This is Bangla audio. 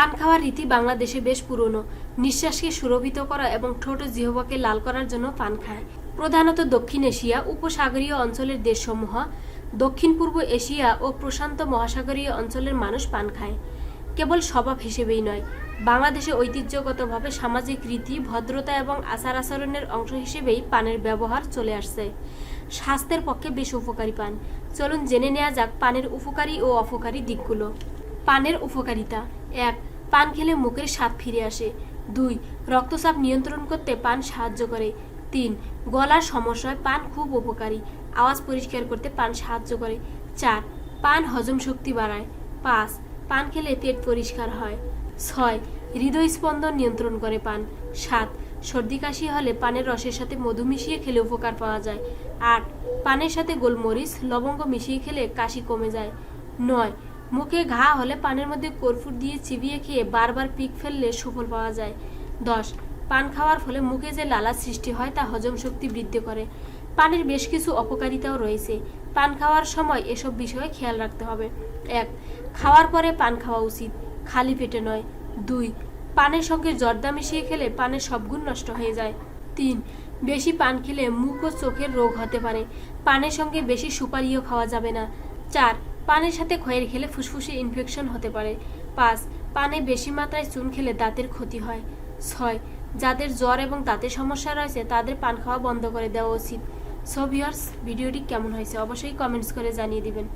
পান খাওয়ার রীতি বাংলাদেশে বেশ পুরনো। নিঃশ্বাসকে সুরভিত করা এবং ঠোঁট জিহ্বাকে লাল করার জন্য পান খায়। প্রধানত দক্ষিণ এশিয়া, উপসাগরীয় অঞ্চলের দেশসমূহ দক্ষিণ পূর্ব এশিয়া ও প্রশান্ত মহাসাগরীয় অঞ্চলের মানুষ পান খায়। কেবল স্বভাব হিসেবেই নয়, বাংলাদেশে ঐতিহ্যগতভাবে সামাজিক রীতি, ভদ্রতা এবং আচার আচরণের অংশ হিসেবেই পানের ব্যবহার চলে আসছে। স্বাস্থ্যের পক্ষে বেশ উপকারী পান। চলুন জেনে নেওয়া যাক পানের উপকারী ও অপকারী দিকগুলো। পানের উপকারিতা, এক পান খেলে মুখের স্বাদ ফিরে আসে। দুই, রক্তচাপ নিয়ন্ত্রণ করতে পান সাহায্য করে। তিন, গলার সমস্যায় পান খুব উপকারী। আওয়াজ পরিষ্কার করতে পান সাহায্য করে। চার, পান হজম শক্তি বাড়ায়। পাঁচ, পান খেলে পেট পরিষ্কার হয়। ছয় হৃদয় স্পন্দন নিয়ন্ত্রণ করে পান। সাত, সর্দি কাশি হলে পানের রসের সাথে মধু মিশিয়ে খেলে উপকার পাওয়া যায়। আট, পানের সাথে গোলমরিচ, লবঙ্গ মিশিয়ে খেলে কাশি কমে যায়। নয় মুখে ঘা হলে পানের মধ্যে কর্পূর দিয়ে চিবিয়ে খেয়ে বারবার পিক ফেললে সুফল পাওয়া যায়। দশ, পান খাওয়ার ফলে মুখে যে লালা সৃষ্টি হয় তা হজম শক্তি বৃদ্ধি করে। পানের বেশ কিছু অপকারিতাও রয়েছে। পান খাওয়ার সময় এসব বিষয়ে খেয়াল রাখতে হবে। এক, খাওয়ার পরে পান খাওয়া উচিত। খালি পেটে নয়। দুই, পানের সঙ্গে জর্দা মিশিয়ে খেলে পানের সব গুণ নষ্ট হয়ে যায়। তিন, বেশি পান খেলে মুখ ও চোখের রোগ হতে পারে। পানের সঙ্গে বেশি সুপারিও খাওয়া যাবে না। চার পানের সাথে খয়ের খেলে ফুসফুসে ইনফেকশন হতে পারে। পাঁচ, পানে বেশি মাত্রায় চুন খেলে দাঁতের ক্ষতি হয়। ছয়, যাদের জ্বর এবং দাঁতের সমস্যা রয়েছে, তাদের পান খাওয়া বন্ধ করে দেওয়া উচিত। সো ভিউয়ার্স ভিডিওটি কেমন হয়েছে অবশ্যই কমেন্টস করে জানিয়ে দিবেন।